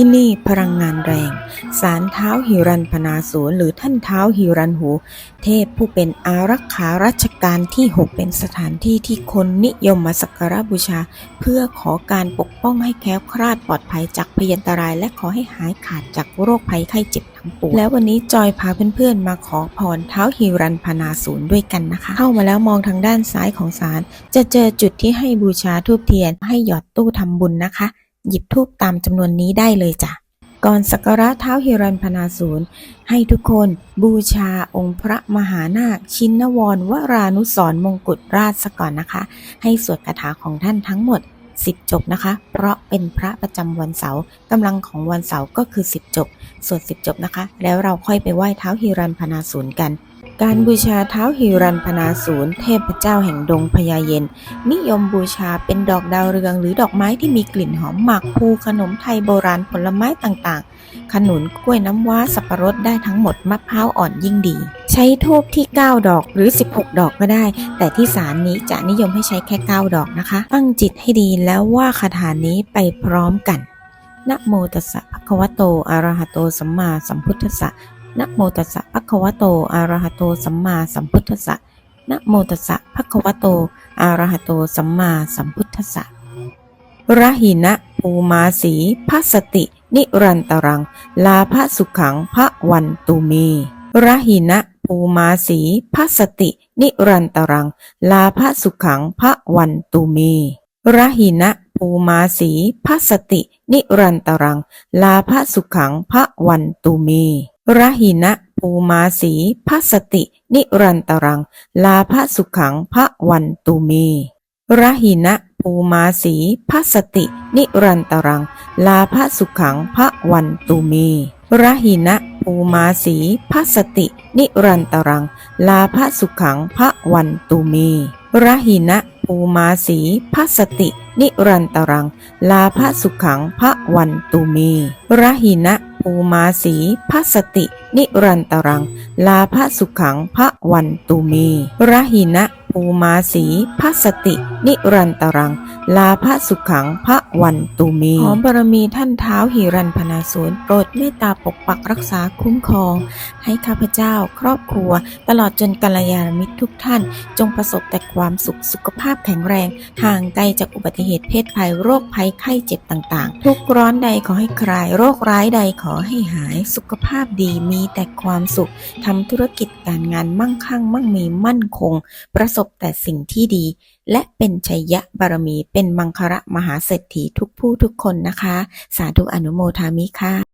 ที่นี่พลังงานแรง สารเท้าหิรันพนาศูนหรือท่านเท้าหิรันหู เทพผู้เป็นอารักขารัชกาลที่ 6 เป็นสถานที่ที่คนนิยมมาสักการบูชา เพื่อขอการปกป้องให้แคล้วคลาดปลอดภัยจากพยันตราย และขอให้หายขาดจากโรคภัยไข้เจ็บทั้งปวงแล้ววันนี้จอยพาเพื่อนๆมาขอพรเท้าหิรันพนาศูนด้วยกันนะคะ เข้ามาแล้วมองทางด้านซ้ายของศาลจะเจอจุดที่ให้บูชาทูบเทียนให้หยอดตู้ทำบุญนะคะ หยิบทูบตามจำนวนนี้ได้เลยจ้ะก่อนสักการะเท้าฮิรันพนาศูนย์ให้ทุกคนบูชาองค์พระมหานาค ชินวรวรานุสรณ์มงกุฎราชซะก่อนนะคะ ให้สวดคาถาของท่านทั้งหมด10จบนะคะ เพราะเป็นพระประจำวันเสาร์กำลังของวันเสาร์ก็คือ10จบ สวด10จบนะคะ แล้วเราค่อยไปไหว้เท้าฮิรันพนาศูนย์กัน การบูชาเท้าฮิรันพนาศูนย์เทพเจ้าแห่งดงพญาเย็น นิยมบูชาเป็นดอกดาวเรืองหรือดอกไม้ที่มีกลิ่นหอมหมักภูขนมไทยโบราณผลไม้ต่างๆ ขนุนกล้วยน้ำว้าสับปะรดได้ทั้งหมดมะพร้าวอ่อนยิ่งดี ใช้ทูบที่ 9 ดอกหรือ 16 ดอกก็ได้ แต่ที่ศาลนี้จะนิยมให้ใช้แค่ 9 ดอกนะคะ ตั้งจิตให้ดีแล้วว่าคาถานี้ไปพร้อมกันนะโมตัสสะภะคะวะโตอะระหะโตสัมมาสัมพุทธัสสะ นะโมตัสสะภะคะวะโตอะระหะโตสัมมาสัมพุทธัสสะนะโมตัสสะภะคะวะโตอะระหะโตสัมมาสัมพุทธัสสะระหินะปูมาสีพัสติ นิรันตรัง ลาภสุขังพระวันตุเมระหินะปูมาสีพัสติ นิรันตรัง ลาภสุขังพระวันตุเมระหินะปูมาสีพัสติ นิรันตรัง ลาภสุขังพระวันตุเม ระหินะปูมาสีพัสติ นิรันตรัง ลาภสุขังพระวันตุเมระหินะปูมาสีพัสติ นิรันตรัง ลาภสุขังพระวันตุเมระหินะปูมาสีพัสติ นิรันตรัง ลาภสุขังพระวันตุเมระหินะปูมาสีพัสติ นิรันตรัง ลาภสุขังพระวันตุเมระหินะ ปูมาสีพัสติ นิรันตรัง ลาภสุขังพระวันตุเม ระหินะ ปูมาสีพัสติ นิรันตรัง ลาภสุขังพระวันตุเมขอบารมีท่านเท้าหิรันพนาศูนย์โปรดเมตตาปกปักรักษาคุ้มครอง ให้ข้าพเจ้าครอบครัว ตลอดจนกัลยาณมิตรทุกท่าน จงประสบแต่ความสุขสุขภาพแข็งแรง ห่างไกลจากอุบัติเหตุเพศภัยโรคภัยไข้เจ็บต่างๆ ทุกขร้อนใดขอให้คลาย โรคร้ายใดขอให้หายสุขภาพดีมีแต่ความสุขทำธุรกิจการงานมั่งคั่ง มั่งมีมั่นคง ประสบบแต่สิ่งที่ดี และเป็นชัยยะบารมี เป็นมังคระมหาเศรษฐีทุกผู้ทุกคนนะคะ สาธุอนุโมทามิค่ะ